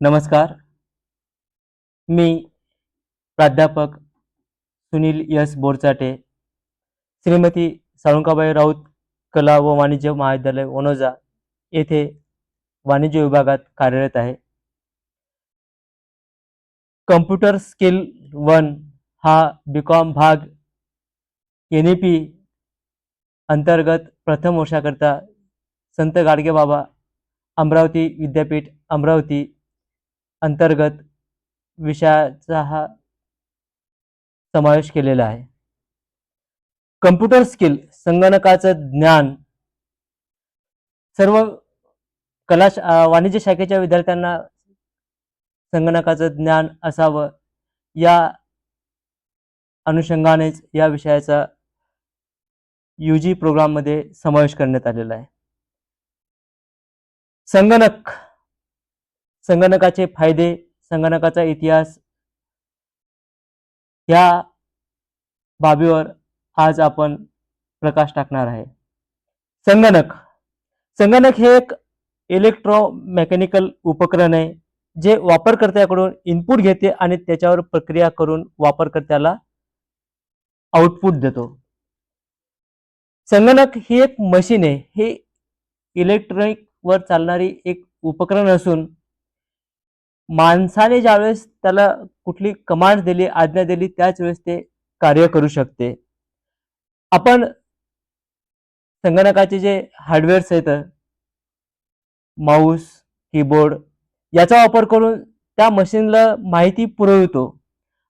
नमस्कार. मी प्राध्यापक सुनील यस बोरचाटे श्रीमती साळुंकाबाई राऊत कला व वाणिज्य महाविद्यालय वनोजा येथे वाणिज्य विभागात कार्यरत आहे. कम्प्युटर स्किल वन हा बी कॉम भाग एन ई पी अंतर्गत प्रथम वर्षाकरता संत गाडगेबाबा अमरावती विद्यापीठ अमरावती अंतर्गत विषयाचा हा समावेश केलेला आहे. कम्प्युटर स्किल संगणकाचं ज्ञान सर्व कला वाणिज्य शाखेच्या विद्यार्थ्यांना संगणकाचं ज्ञान असावं या अनुषंगानेच या विषयाचा यू जी प्रोग्राममध्ये समावेश करण्यात आलेला आहे. संगणक संगणकाचे फायदे संगणकाचा इतिहास या बाबीवर आज आपण प्रकाश टाकणार आहे. संगणक. संगणक हे एक इलेक्ट्रोमेकॅनिकल उपकरण आहे जे वापरकर्त्याकडून इनपुट घेते आणि त्याच्यावर प्रक्रिया करून वापरकर्त्याला आउटपुट देतो. संगणक ही एक मशीन आहे. हे इलेक्ट्रॉनिक वर चालणारी एक उपकरण असून माणसाने ज्यावेळेस त्याला कुठली कमांड दिली आज्ञा दिली त्याच वेळेस ते कार्य करू शकते. आपण संगणकाचे जे हार्डवेअर्स आहेत माऊस कीबोर्ड याचा वापर करून त्या मशीनला माहिती पुरवितो.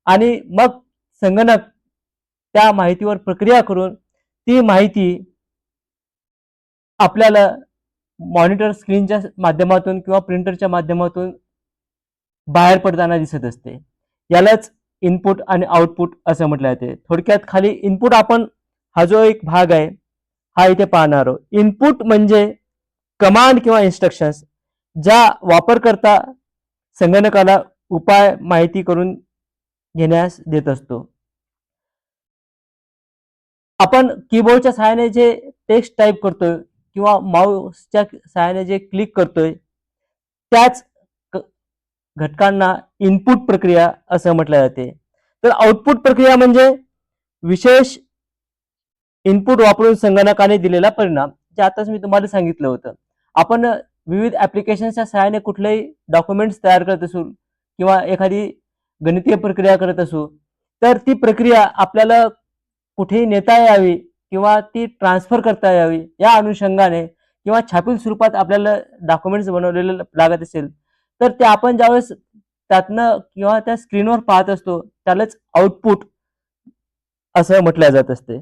आणि मग संगणक त्या माहितीवर प्रक्रिया करून ती माहिती आपल्याला मॉनिटर स्क्रीनच्या माध्यमातून किंवा प्रिंटरच्या माध्यमातून बाहेर पडताना दिसत असते. यालाच इनपुट आणि आउटपुट असं म्हटलं जाते. थोडक्यात खाली इनपुट आपण हा जो एक भाग आहे हा इथे पाहणार आहोत. इनपुट म्हणजे कमांड किंवा इन्स्ट्रक्शन्स ज्या वापरकर्ता संगणकाला उपाय माहिती करून घेण्यास देत असतो. आपण कीबोर्डच्या सहाय्याने जे टेक्स्ट टाईप करतोय किंवा माऊसच्या सहाय्याने जे क्लिक करतोय त्याच घटकांना इनपुट प्रक्रिया असं म्हटलं जाते. तर आउटपुट प्रक्रिया म्हणजे विशेष इनपुट वापरून संगणकाने दिलेला परिणाम जे आताच मी तुम्हाला सांगितलं होतं. आपण विविध ऍप्लिकेशनच्या सहाय्याने कुठलेही डॉक्युमेंट्स तयार करत असू किंवा एखादी गणितीय प्रक्रिया करत असू तर ती प्रक्रिया आपल्याला कुठेही नेता यावी किंवा ती ट्रान्सफर करता यावी या अनुषंगाने किंवा छापील स्वरूपात आपल्याला डॉक्युमेंट्स बनवलेलं लागत असेल तर ते आपण ज्यावेळेस त्यातनं किंवा त्या स्क्रीनवर पाहत असतो त्यालाच आउटपुट असं म्हटलं जात असते.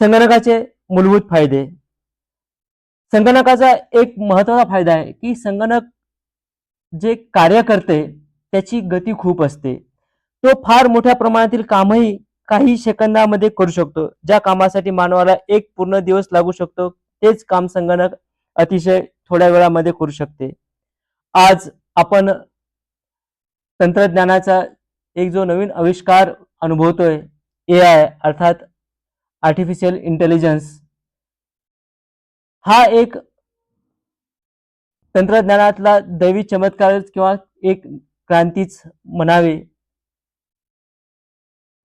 संगणकाचे मूलभूत फायदे. संगणकाचा एक महत्त्वाचा फायदा आहे की संगणक जे कार्य करते त्याची गती खूप असते. तो फार मोठ्या प्रमाणातील कामही काही सेकंदामध्ये करू शकतो. ज्या कामासाठी मानवाला एक पूर्ण दिवस लागू शकतो तेच काम संगणक अतिशय थोड्या वेळामध्ये करू शकते. आज आपण तंत्रज्ञानाचा एक जो नवीन आविष्कार अनुभवतोय ए आय अर्थात आर्टिफिशियल इंटेलिजन्स हा एक तंत्रज्ञानातला दैवी चमत्कारच किंवा एक क्रांतीच म्हणावे.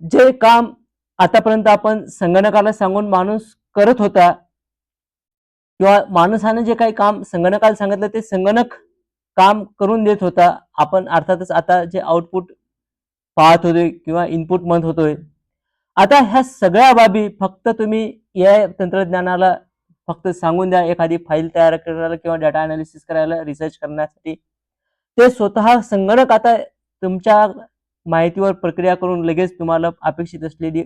जे काम आतापर्यंत आपण संगणकाला सांगून माणूस करत होता किंवा माणसानं जे काही काम संगणकाला सांगितलं ते संगणक काम करून देत होता. आपण अर्थातच आता जे आउटपुट पाहत होतोय किंवा इनपुट म्हणत होतोय. आता ह्या सगळ्या बाबी फक्त तुम्ही या तंत्रज्ञानाला फक्त सांगून द्या. एखादी फाईल तयार करायला किंवा डाटा अनालिसिस करायला रिसर्च करण्यासाठी. ते स्वतः संगणक आता तुमच्या माहितीवर प्रक्रिया करून लगेच तुम्हाला अपेक्षित असलेली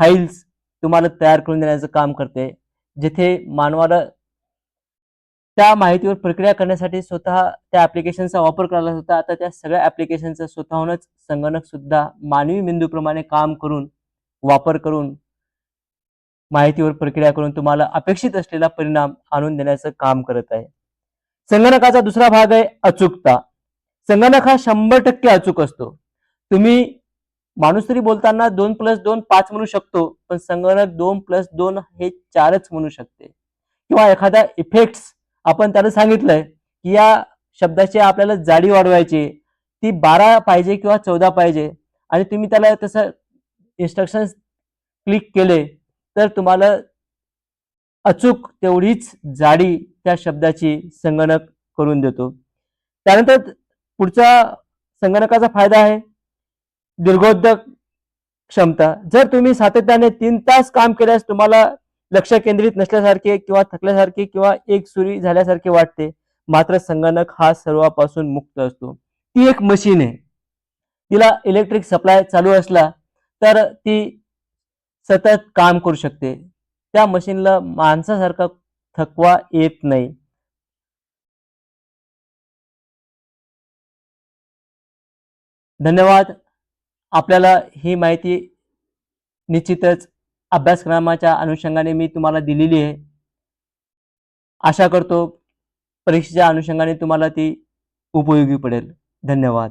फाईल्स तुम्हाला तयार करून देण्याचं काम करते. जिथे मानवाला त्या माहितीवर प्रक्रिया करण्यासाठी स्वतः त्या ऍप्लिकेशनचा वापर करायला होता. आता त्या सगळ्या ऍप्लिकेशनचा स्वतःहूनच संगणक सुद्धा मानवी मेंदूप्रमाणे काम करून वापर करून माहितीवर प्रक्रिया करून तुम्हाला अपेक्षित असलेला परिणाम आणून देण्याचं काम करत आहे. संगणकाचा दुसरा भाग आहे अचूकता. संगणक हा शंभर टक्के अचूक असतो. तुम्ही माणूस तरी बोलताना दोन प्लस दोन पाच म्हणू शकतो पण संगणक दोन प्लस दोन हे चारच म्हणू शकते. किंवा एखादा इफेक्ट्स आपण त्याला सांगितलंय की या शब्दाची आपल्याला जाडी वाढवायची ती बारा पाहिजे किंवा चौदा पाहिजे आणि तुम्ही त्याला तसं इन्स्ट्रक्शन्स क्लिक केले तर तुम्हाला अचूक तेवढीच जाडी त्या शब्दाची संगणक करून देतो. त्यानंतर पुढचा संगणकाचा फायदा आहे दीर्घोद्योग क्षमता. जर तुम्ही सातत्याने तीन तास काम केल्यास तुम्हाला लक्ष केंद्रित नसल्यासारखे किंवा थकल्यासारखे किंवा एक सुरी झाल्यासारखे वाटते. मात्र संगणक हा सर्वापासून मुक्त असतो. ती एक मशीन आहे. तिला इलेक्ट्रिक सप्लाय चालू असला तर ती सतत काम करू शकते. त्या मशीनला माणसासारखा थकवा येत नाही. धन्यवाद. आपल्याला ही माहिती निश्चितच अभ्यासक्रमाच्या अनुषंगाने मी तुम्हाला दिलेली आहे. आशा करतो परीक्षेच्या अनुषंगाने तुम्हाला ती उपयोगी पडेल. धन्यवाद.